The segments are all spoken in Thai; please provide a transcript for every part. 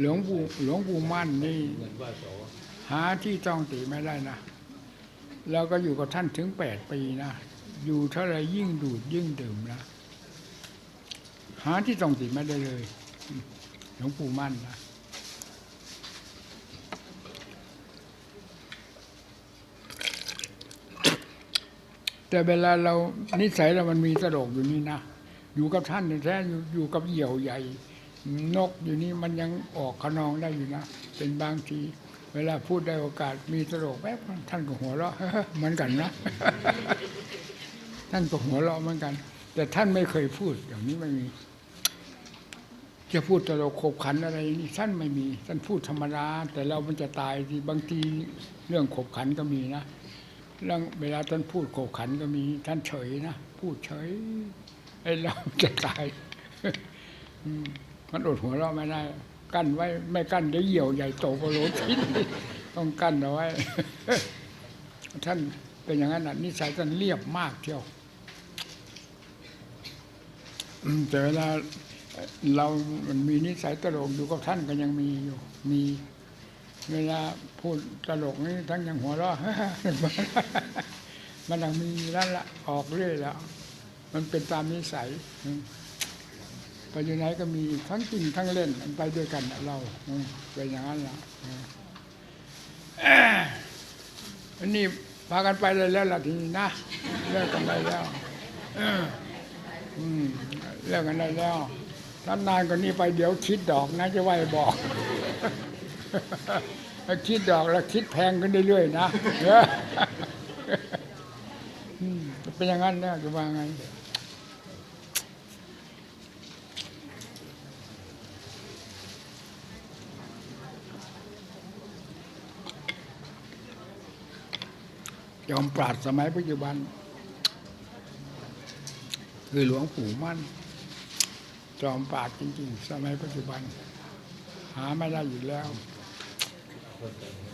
หลวงปู่หลวงปู่มั่นนี่หาที่ต้องติไม่ได้นะแล้วก็อยู่กับท่านถึงแปดปีนะอยู่เท่าไรยิ่งดูดยิ่งดื่มนะหาที่ต้องติไม่ได้เลยหลวงปู่มั่นนะแต่เวลาเรานิสัยเรามันมีตลกอยู่นี่นะอยู่กับท่านแท้อยู่อยู่กับเหยี่ยวใหญ่ นกอยู่นี่มันยังออกขนองได้อยู่นะ เป็นบางที เวลาพูดได้โอกาสมีตลกแป๊บท่านก็หัวเราะเหมือนกันนะท่านก็หัวเราะเหมือนกัน แต่ท่านไม่เคยพูดอย่างนี้ไม่มี จะพูดตลกขบขันอะไรนี่ท่านไม่มี ท่านพูดธรรมดาแต่เรามันจะตายทีบางทีเรื่องขบขันก็มีนะเรื่องเวลาท่านพูดขบขันก็มีท่านเฉยนะพูดเฉยไอ้เราจะตาย อืม มันอดหัวเราะไม่ได้ กั้นไว้ไม่กั้นเดี๋ยวเหี่ยวใหญ่โตกว่าโลทิ้นต้องกั้นเอาไว้ ท่านเป็นอย่างนั้นนิสัยท่านเรียบมากเที่ยวแต่เวลาเรามันมีนิสัยตลกอยู่กับท่านก็ยังมีอยู่ มี เวลาพูดตลกนี่ท่านยังหัวเราะมันยังมีนั่นละออกเรื่อยแล้ว มันเป็นตามนิสัย ไปอยู่ไหนก็มีทั้งจริงทั้งเล่นไปด้วยกันเราอืมเป็นอย่างนั้นละอันนี้พากันไปเลยแล้วล่ะทีนี้นะเลิกกันได้แล้วเลิกกันได้แล้วถ้านานกว่านี้ไปเดี๋ยวคิดดอกนะจะไหวบอกถ้าคิดดอกแล้วคิดแพงขึ้นเรื่อยๆนะเอออืมเป็นอย่างนั้นนะจะว่าไง ยอมปราดสมัยปัจจุบัน คือหลวงปู่มั่น จอมปราดจริงๆ สมัยปัจจุบัน หาไม่ได้อยู่แล้ว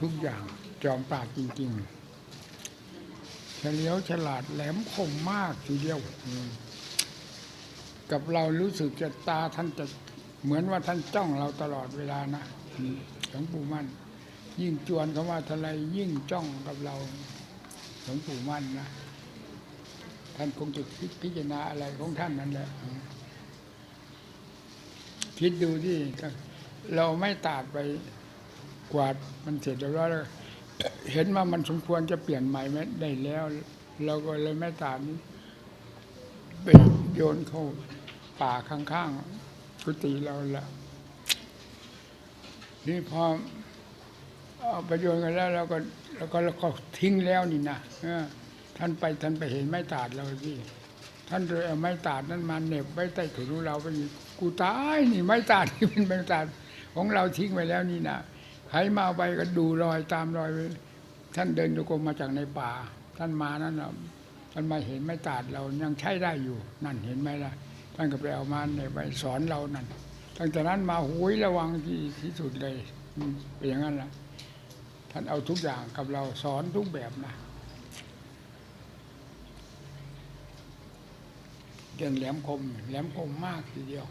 ทุกอย่างจอมปราดจริงๆเฉลียวฉลาดแหลมคมมากทีเดียวกับเรารู้สึกจะตาท่านจะเหมือนว่าท่านจ้องเราตลอดเวลานะหลวงปู่มั่น ยิ่งจวนคำว่าทลายยิ่งจ้องกับเรา หลวงปู่มั่นนะ ท่านคงจะคิดพิจารณาอะไรของท่านนั่นแหละ คิดดูที่เราไม่ตาดไปกวาดมันเสร็จแล้วเห็นว่ามันสมควรจะเปลี่ยนใหม่ไหมได้แล้ว เราก็เลยไม่ตาดนี้ไปโยนเข้าป่าข้างๆกุฏิเราละนี่พอ เอาไปโยนกันแล้วเราก็แล้วก็เราก็ทิ้งแล้วนี่นะท่านไปท่านไปเห็นไม้ตาดเราสิท่านเลยเอาไม้ตาดนั้นมาเหน็บไว้ใต้ถุนของเราไปกูตายนี่ไม้ตาดที่เป็นไม้ตาดของเราทิ้งไว้แล้วนี่นะใครมาไปก็ดูรอยตามรอยไว้ท่านเดินโยกมาจากในป่า ท่านมานั้นน่ะท่านมาเห็นไม้ตาดเรายังใช้ได้อยู่นั่นเห็นไหมล่ะท่านก็ไปเอามาในยไปสอนเรานั่นตั้งแต่นั้นมาหุยระวังที่ที่สุดเลยเป็นอย่างนั้นล่ะ ท่านเอาทุกอย่างกับเราสอนทุกแบบนะเรื่องแหลมคม แหลมคมมากทีเดียว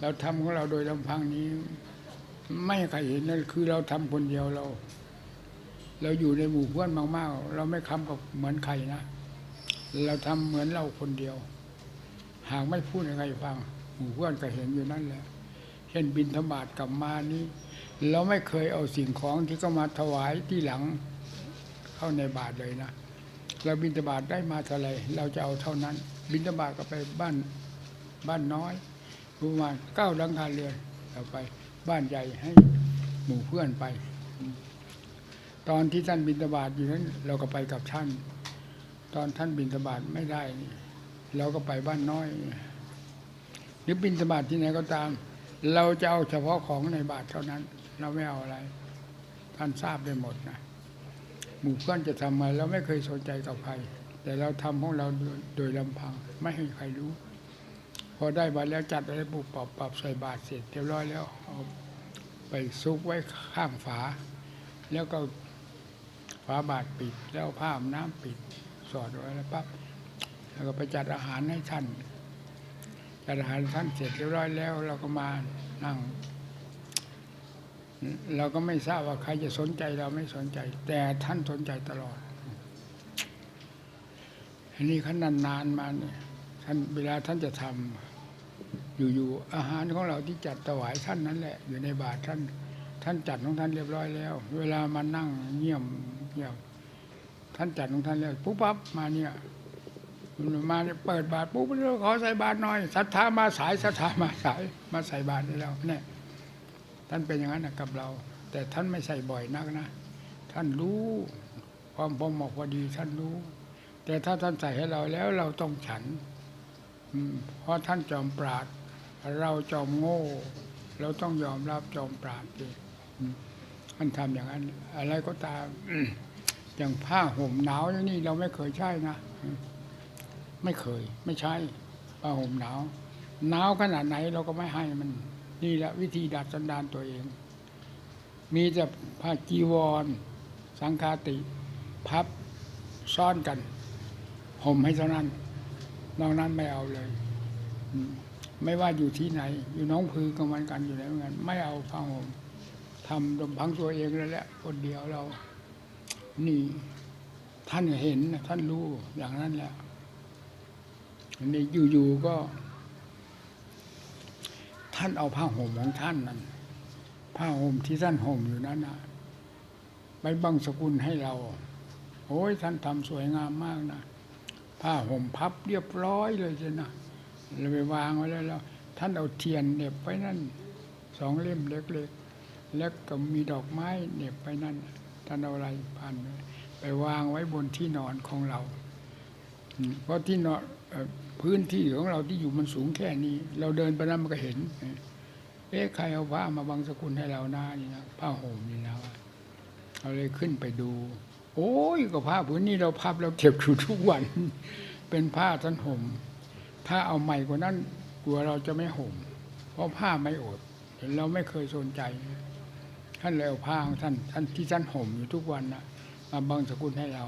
เราทำของเราโดยลำพังนี้ ไม่ใครเห็นนั่นคือเราทำคนเดียวเรา เราอยู่ในหมู่เพื่อนมากๆ เราไม่คำกับเหมือนใครนะเราทำเหมือนเราคนเดียว หากไม่พูดให้ใครฟัง หมู่เพื่อนก็เห็นอยู่นั่นแหละเช่นบินธบาตกลับมานี้ เราไม่เคยเอาสิ่งของที่เขามาถวายที่หลังเข้าในบาทเลยนะเราบินทบาทได้มาเท่าไรเราจะเอาเท่านั้น บินทบาทก็ไปบ้านบ้านน้อยประมาณเก้าหลังคาเรือนเราไปบ้านใหญ่ให้หมู่เพื่อนไป ตอนที่ท่านบินทบาทอยู่นั้น เราก็ไปกับท่าน ตอนท่านบินทบาทไม่ได้นี่เราก็ไปบ้านน้อยหรือบินทบาทที่ไหนก็ตาม เราจะเอาเฉพาะของในบาทเท่านั้น เราไม่เอาอะไร ท่านทราบได้หมดนะหมู่เพื่อนจะทำอะไรเราไม่เคยสนใจกับใครแต่เราทำของเราโดยลำพัง ไม่ให้ใครรู้ พอได้บาตรแล้วจัดอะไรปุบปรับปรับใส่บาตรเสร็จเรียบร้อยแล้วเอาไปซุกไว้ข้างฝา แล้วก็ฝาบาตรปิดแล้วผ้าอาน้ำปิดสอดไว้แล้วปั๊บแล้วก็ไปจัดอาหารให้ท่าน อาหารท่านเสร็จเรียบร้อยแล้ว เราก็มานั่ง เราก็ไม่ทราบว่าใครจะสนใจเราไม่สนใจ แต่ท่านสนใจตลอด อันนี้ขั้นนานๆมาเนี่ยท่านเวลาท่านจะทำอยู่ๆอาหารของเราที่จัดถวายท่านนั่นแหละ อยู่ในบาตรท่าน ท่านจัดของท่านเรียบร้อยแล้ว เวลามานั่งเงียบเงียบท่านจัดของท่านแล้วปุ๊บปั๊บมาเนี่ย มาเนี่ยเปิดบาตรปุ๊บขอใส่บาตรหน่อยศรัทธามาสายศรัทธามาสายมาใส่บาตรได้แล้วเนี่ยท่านเป็นอย่างนั้นนะกับเรา แต่ท่านไม่ใส่บ่อยนักนะ ท่านรู้ความพอเหมาะพอดีท่านรู้ แต่ถ้าท่านใส่ให้เราแล้วเราต้องฉันเพราะท่านจอมปราดเราจอมโง่ เราต้องยอมรับจอมปราดดิอืมท่านทำอย่างนั้น อะไรก็ตามอย่างผ้าห่มหนาวอย่างนี้เราไม่เคยใช่นะ ไม่เคย ไม่ใช่ผ้าห่มหนาวหนาวขนาดไหนเราก็ไม่ให้มัน นี่แหละวิธีดัดสันดานตัวเอง มีแต่ผ้าจีวร สังฆาติ พับซ่อนกันห่มให้เท่านั้นนอกนั้นไม่เอาเลยไม่ว่าอยู่ที่ไหน อยู่น้องพือก็เหมือนกันอยู่ไหนเหมือนกันไม่เอาผ้าห่มทำลำพังตัวเองแล้วแหละคนเดียวเรา นี่ ท่านเห็นท่านรู้อย่างนั้นแหละ นนี้อยู่ๆก็ ท่านเอาผ้าห่มของท่านนั้นผ้าห่มที่ท่านห่มอยู่นั้นนะไปบังสกุลให้เรา โอ้ยท่านทำสวยงามมากนะผ้าห่มพับเรียบร้อยเลยจ้ะนะเราไปวางไว้แล้ว ท่านเอาเทียนเน็บไว้นั่นสองเล่มเล็กๆ แล้วก็มีดอกไม้เน็บไปนั่น ท่านเอาอะไรพันไปวางไว้บนที่นอนของเรา เพราะที่นอน พื้นที่ของเราที่อยู่มันสูงแค่นี้ เราเดินไปนั้นมันก็เห็น เอ๊ะใครเอาผ้ามาบังสกุลให้เราหนะนี่นะผ้าห่มนี่นะเราเลยขึ้นไปดู โอ้ยก็ผ้าผืนนี้เราพับเราเก็บอยู่ทุกวัน เป็นผ้าท่านห่ม ถ้าเอาใหม่กว่านั้นกลัวเราจะไม่ห่ม เพราะผ้าไม่อดเราไม่เคยสนใจ ท่านเลยเอาผ้าของท่านท่านที่ท่านห่มอยู่ทุกวันนะมาบังสกุลให้เรา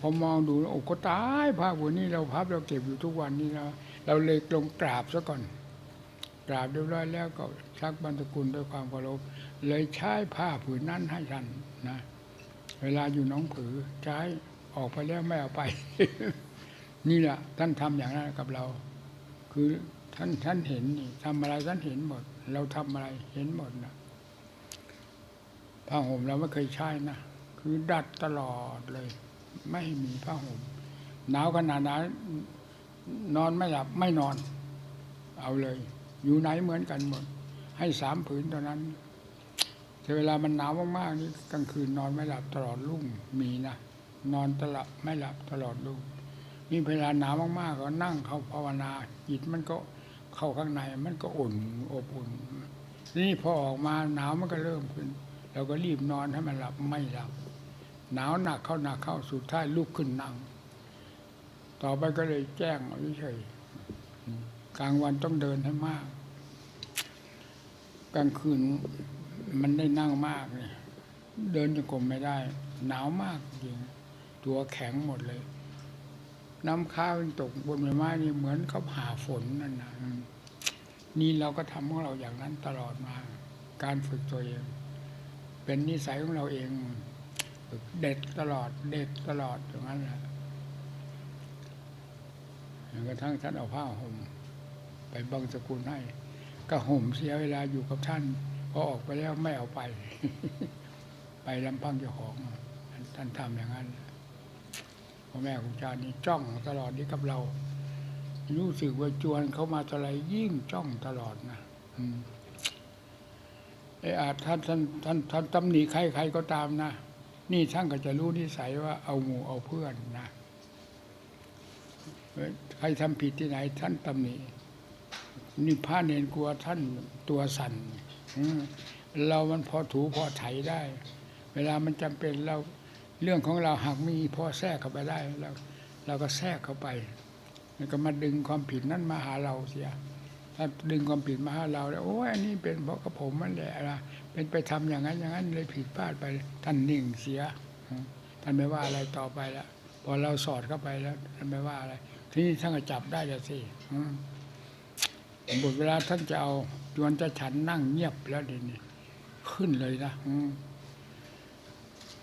พอมองดูโอ้ก็ตายผ้าผืนนี้เราพับเราเก็บอยู่ทุกวันนี้เราเราเลยลงกราบซะก่อน กราบเรียบร้อยแล้วก็ชักบรรสกุลด้วยความเคารพเลยใช้ผ้าผืนนั้นให้ท่านนะเวลาอยู่น้องผือใช้ออกไปแล้วไม่เอาไป นี่แหละท่านทำอย่างนั้นกับเรา คือท่านท่านเห็นนี่ทำอะไรท่านเห็นหมด เราทำอะไรเห็นหมดนะผ้าห่มเราไม่เคยใช้นะคือดัดตลอดเลย ไม่มีผ้าห่มหนาวขนาดนั้นนอนไม่หลับไม่นอน เอาเลย อยู่ไหนเหมือนกันหมด ให้สามผืนเท่านั้นแต่เวลามันหนาวมากๆนี่กลางคืนนอนไม่หลับตลอดรุ่งมีนะนอนตลอดไม่หลับตลอดรุ่งมีเวลาหนาวมากๆก็นั่งเข้าภาวนาจิตมันก็เข้าข้างในมันก็อุ่นอบอุ่นนี่พอออกมาหนาวมันก็เริ่มขึ้นเราก็รีบนอนให้มันหลับไม่หลับ หนาวหนักเข้าหนักเข้าสุดท้ายลุกขึ้นนั่ง ต่อไปก็เลยแจ้งเอาเฉยกลางวันต้องเดินให้มาก กลางคืนมันได้นั่งมากเนี่ยเดินจงกรมไม่ได้ หนาวมากจริงตัวแข็งหมดเลย น้ำค้างตกบนใบไม้นี่เหมือนเขาผ่าฝนนั่นนะนี่เราก็ทำของเราอย่างนั้นตลอดมา การฝึกตัวเอง เป็นนิสัยของเราเอง เด็ดตลอด เด็ดตลอดอย่างนั้นแหละจนกระทั่งท่านเอาผ้าห่มไปบังสกุลให้ ก็ห่มเสียเวลาอยู่กับท่านพอออกไปแล้วไม่เอาไป ไปลำพังเจ้าของท่านทำอย่างนั้นพ่อแม่ครูอาจารย์นี่จ้องตลอดนี้กับเรา รู้สึกว่าจวนเขามาอะไรยิ่งจ้องตลอดนะไอ้อาท่านท่านท่านท่านตำหนิใครใครก็ตามนะ นี่ท่านก็จะรู้นิสัยว่าเอาหมู่เอาเพื่อนนะใครทำผิดที่ไหนท่านตำหนินี่พระเนนกลัวท่านตัวสั่นเรามันพอถูพอไถได้ เวลามันจำเป็นเราเรื่องของเราหากมีพอแทรกเข้าไปได้เราเราก็แทรกเข้าไปมันก็มาดึงความผิดนั้นมาหาเราเสียถ้าดึงความผิดมาหาเราแล้วโอ้ยอันนี้เป็นเพราะกับผมมันแหละ เป็นไปทำอย่างนั้นอย่างนั้นเลยผิดพลาดไปท่านนิ่งเสียท่านไม่ว่าอะไรต่อไปแล้วพอเราสอดเข้าไปแล้วท่านไม่ว่าอะไร ที่นี้ท่านก็จับได้แล้วสิอืมหมดเวลาท่านจะเอาจวนจะฉันนั่งเงียบแล้วเดี๋ยวนี้ขึ้นเลยนะ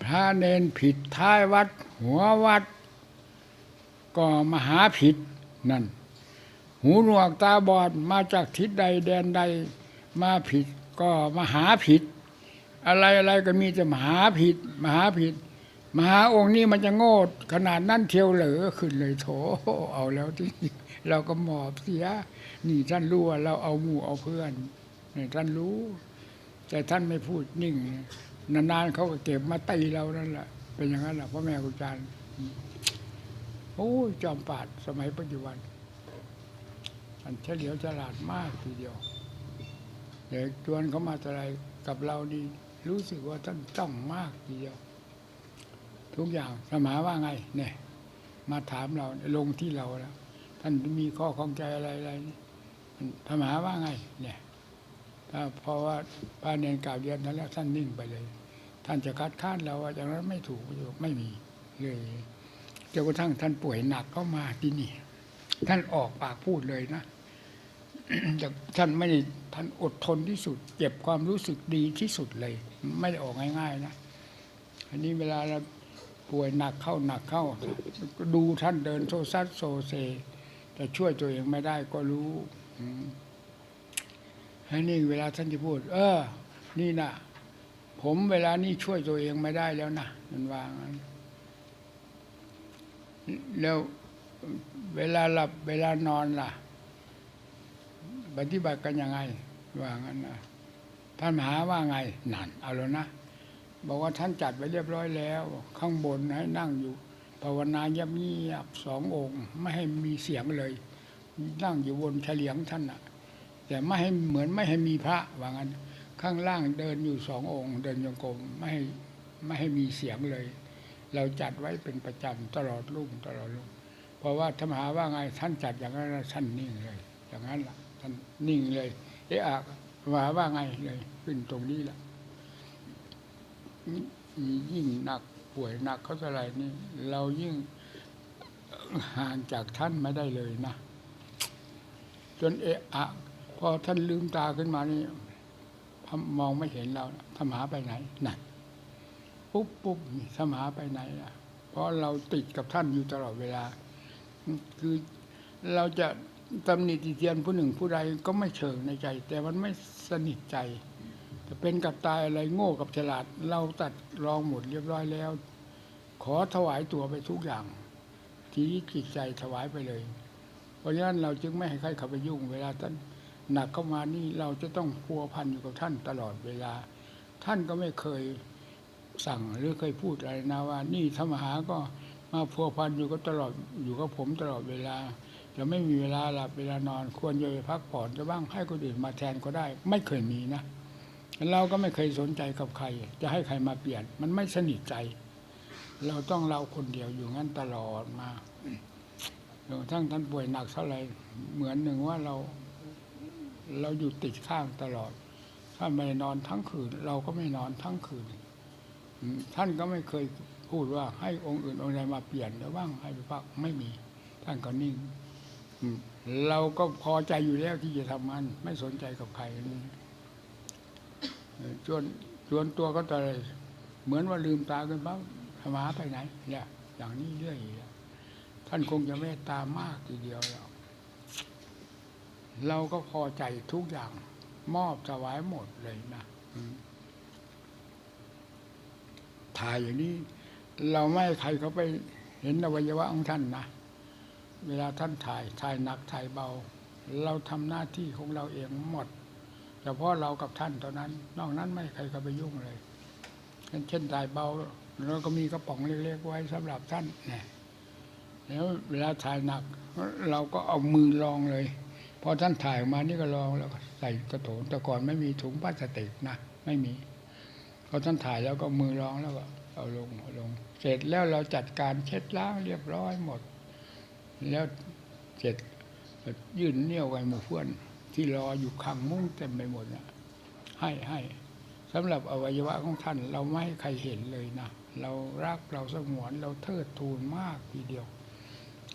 พระเนนผิดท้ายวัด หัววัด ก็มหาผิดนั่น หูหนวกตาบอดมาจากทิศใดแดนใดมาผิด ก็มหาผิด อะไรอะไรก็มีแต่มหาผิด มหาผิด มหาองค์นี้มันจะโง่ขนาดนั้นเทียวเหลือขึ้นเลยโถเอาแล้วที่เราก็หมอบเสีย นี่ท่านรู้ว่าเราเอาหมู่เอาเพื่อนนี่ท่านรู้ แต่ท่านไม่พูดนิ่ง นานๆเขาก็เก็บมาตีเรานั่นแหละเป็นอย่างนั้นแหละพ่อแม่ครูอาจารย์โอ้จอมปาดสมัยปัจจุบันท่านเฉลียวฉลาดมากทีเดียว เด็กชวนเขามาอะไรกับเรานี่รู้สึกว่าท่านจ้องมากทีเดียว ทุกอย่างสมาว่าไงเนี่ย มาถามเราลงที่เราแล้วท่านมีข้อข้องใจอะไรอะไรธรรมหาว่าไง เนี่ย ถ้าเพราะว่าพระเนรกล่าวเรียนนั้นแล้วท่านนิ่งไปเลย ท่านจะคัดค้านเราว่าอย่างนั้นไม่ถูกไม่มีเลยจนกระทั่งท่านป่วยหนักเข้ามาที่นี่ ท่านออกปากพูดเลยนะ ท่านไม่ได้ท่านอดทนที่สุดเจ็บความรู้สึกดีที่สุดเลย ไม่ได้ออกง่าย ๆ นะอันนี้เวลาเราป่วยหนักเข้าหนักเข้า ดูท่านเดินโซซัดโซเซ แต่ช่วยตัวเองไม่ได้ก็รู้อันนี้เวลาท่านจะพูด เออ นี่นะผมเวลานี้ช่วยตัวเองไม่ได้แล้วนะมันวางแล้วเวลาหลับเวลานอนล่ะ ปฏิบัติกันยังไงว่างั้นนะท่านมหาว่าไงนั่นเอาแล้วนะบอกว่าท่านจัดไว้เรียบร้อยแล้ว ข้างบนให้นั่งอยู่ภาวนาเงียบสององค์ ไม่ให้มีเสียงเลย นั่งอยู่บนเฉลียงท่านนะแต่ไม่ให้เหมือนไม่ให้มีพระว่างั้น ข้างล่างเดินอยู่สององค์ เดินโยงกรมไม่ให้ไม่ให้มีเสียงเลย เราจัดไว้เป็นประจำตลอดรุ่งตลอดรุ่งเพราะว่าธรรมหาว่าไงท่านจัดอย่างนั้นท่านนิ่งเลย อย่างนั้นล่ะ ท่านนิ่งเลยเอะอะว่าว่าไงเลยขึ้นตรงนี้แหละยิ่งหนักป่วยหนักเขาเท่าไหร่นี่เรายิ่งห่างจากท่านไม่ได้เลยนะจนเอะอะพอท่านลืมตาขึ้นมานี่มองไม่เห็นเราธรรมหาไปไหนนั่นปุ๊บปุ๊บนี่ธรรมหาไปไหนล่ะ เพราะเราติดกับท่านอยู่ตลอดเวลา คือเราจะ ตำหนิติเตียนผู้หนึ่งผู้ใดก็ไม่เชิงในใจ แต่มันไม่สนิทใจจะเป็นกับตายอะไรโง่กับฉลาด เราตัดรองหมดเรียบร้อยแล้ว ขอถวายตัวไปทุกอย่าง ทีนี้จิตใจถวายไปเลย เพราะฉะนั้นเราจึงไม่ให้ใครเข้าไปยุ่ง เวลาท่านหนักเข้ามานี่เราจะต้องพัวพันอยู่กับท่านตลอดเวลา ท่านก็ไม่เคยสั่งหรือเคยพูดอะไรนะว่า นี่ธรรมหาก็มาพัวพันอยู่กับตลอดอยู่กับผมตลอดเวลา จะไม่มีเวลาหลับเวลานอนควรจะไปพักผ่อนจะบ้างให้คนอื่นมาแทนก็ได้ ไม่เคยมีนะเราก็ไม่เคยสนใจกับใคร จะให้ใครมาเปลี่ยน มันไม่สนิทใจ เราต้องเราคนเดียวอยู่งั้นตลอดมาจนกระทั่งท่านป่วยหนักเท่าไหร่เหมือนหนึ่งว่าเรา เราอยู่ติดข้างตลอด ท่านไม่นอนทั้งคืน เราก็ไม่นอนทั้งคืน ท่านก็ไม่เคยพูดว่าให้องค์อื่นองค์ใดมาเปลี่ยนหรือว่างให้ไปพักไม่มี ท่านก็นิ่ง เราก็พอใจอยู่แล้วที่จะทำมัน ไม่สนใจกับใครนี่จวนจวนตัวก็ตะเลยเหมือนว่าลืมตาขึ้นปั๊บธรรมะไปไหนเนี่ยอย่างนี้เรื่อยท่านคงจะเมตตามากทีเดียวแล้วเราก็พอใจทุกอย่าง มอบถวายหมดเลยนะถ่ายอย่างนี้ เราไม่ให้ใครเขาไปเห็นอวัยวะของท่านนะ เวลาท่านถ่ายถ่ายหนักถ่ายเบา เราทำหน้าที่ของเราเองหมดเฉพาะเรากับท่านเท่านั้น นอกนั้นไม่ใครเข้าไปยุ่งเลยเช่นถ่ายเบาเราก็มีกระป๋องเล็กๆไว้สำหรับท่านเนี่ยแล้วเวลาถ่ายหนัก เราก็เอามือลองเลยพอท่านถ่ายออกมานี่ก็ลองแล้วใส่กระโถนแต่ก่อนไม่มีถุงพลาสติกนะไม่มีพอท่านถ่ายแล้วก็มือลองแล้วก็เอาลงเอาลง เสร็จแล้วเราจัดการเช็ดล้างเรียบร้อยหมด แล้วเสร็จยื่นเนี่ยวไว้หมู่เพื่อน ที่รออยู่ข้างมุ้งเต็มไปหมดนะให้ให้สำหรับอวัยวะของท่าน เราไม่ให้ใครเห็นเลยนะเรารักเราสงวนเราเทิดทูนมากทีเดียว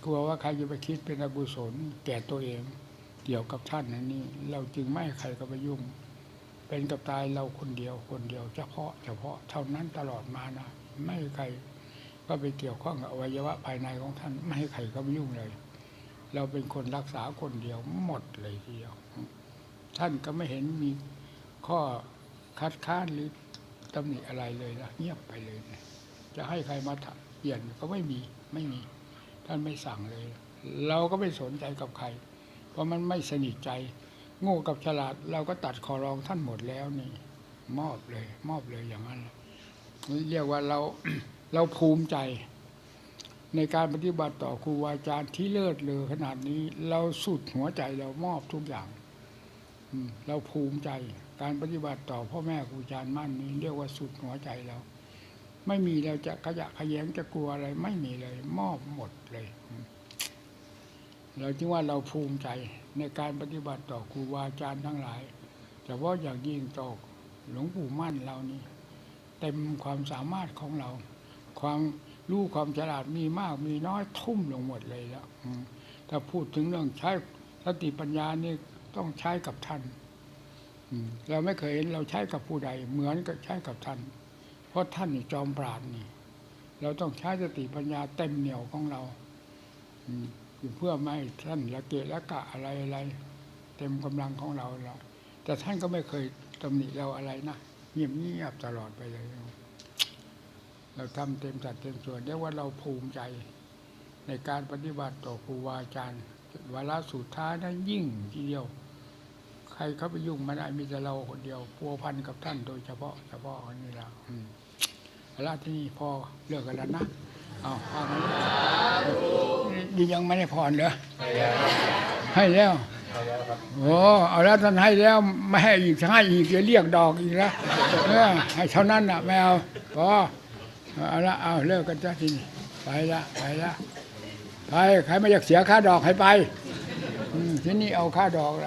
กลัวว่าใครจะไปคิดเป็นอกุศลแก่ตัวเอง เกี่ยวกับท่านอันนี้เราจึงไม่ให้ใครก็ไปยุ่ง เป็นกับตายเราคนเดียวคนเดียว เฉพาะเฉพาะเท่านั้นตลอดมานะไม่ให้ใคร ก็ไปเกี่ยวข้องกับอวัยวะภายในของท่านไม่ให้ใครก็ไปยุ่งเลย เราเป็นคนรักษาคนเดียวหมดเลยทีเดียว ท่านก็ไม่เห็นมีข้อคัดค้านหรือตำหนิอะไรเลยนะเงียบไปเลยนะจะให้ใครมาเปลี่ยนก็ไม่มีไม่มี ท่านไม่สั่งเลย เราก็ไม่สนใจกับใคร เพราะมันไม่สนิทใจ โง่กับฉลาด เราก็ตัดคอรองท่านหมดแล้วนี่ มอบเลย มอบเลยอย่างนั้นเรียกว่าเรา เราภูมิใจ ในการปฏิบัติต่อครูบาอาจารย์ที่เลิศเลอขนาดนี้ เราสุดหัวใจเรามอบทุกอย่างเราภูมิใจการปฏิบัติต่อพ่อแม่ครูอาจารย์มั่นนี้ เรียกว่าสุดหัวใจเรา ไม่มีเราจะขยะขยงจะกลัวอะไร ไม่มีเลย มอบหมดเลย เราจึงว่าเราภูมิใจในการปฏิบัติต่อครูบาอาจารย์ทั้งหลายแต่ว่าอย่างยิ่งต่อหลวงปู่มั่นเรานี่เต็มความสามารถของเรา ความรู้ความฉลาดมีมากมีน้อยทุ่มลงหมดเลยแล้วถ้าพูดถึงเรื่องใช้สติปัญญานี่ต้องใช้กับท่านเราไม่เคยเห็นเราใช้กับผู้ใด เหมือนกับใช้กับท่าน เพราะท่านนี่จอมปราดนี่ เราต้องใช้สติปัญญาเต็มเหนี่ยวของเราอืเพื่อไม่ท่านละเกะละกะอะไรอะไรเต็มกำลังของเราละแต่ท่านก็ไม่เคยตำหนิเราอะไรนะเงียบเงียบตลอดไปเลย เราทำเต็มสัดเต็มส่วนเรียกว่าเราภูมิใจ ในการปฏิบัติต่อครูบาอาจารย์วาระสุดท้ายนั้นยิ่งทีเดียว ใครเข้าไปยุ่งไม่ได้มีแต่เราคนเดียวพัวพันกับท่านโดยเฉพาะเฉพาะคนนี้เราอืมเอาละที่นี่พอเลิกกันแล้วนะเอาฟังกันนี่ยังไม่ได้ผ่อนเหรอให้แล้วโอ้เอาแล้วท่านให้แล้วไม่ให้อีกให้อีกจะเรียกดอกอีกแล้วให้เท่านั้นน่ะไม่เอาพอ เอาละเอาเลิกกันจ้ะทีนี้ไปละไปละไปใครไม่อยากเสียค่าดอกให้ไปทีนี้เอาค่าดอกละ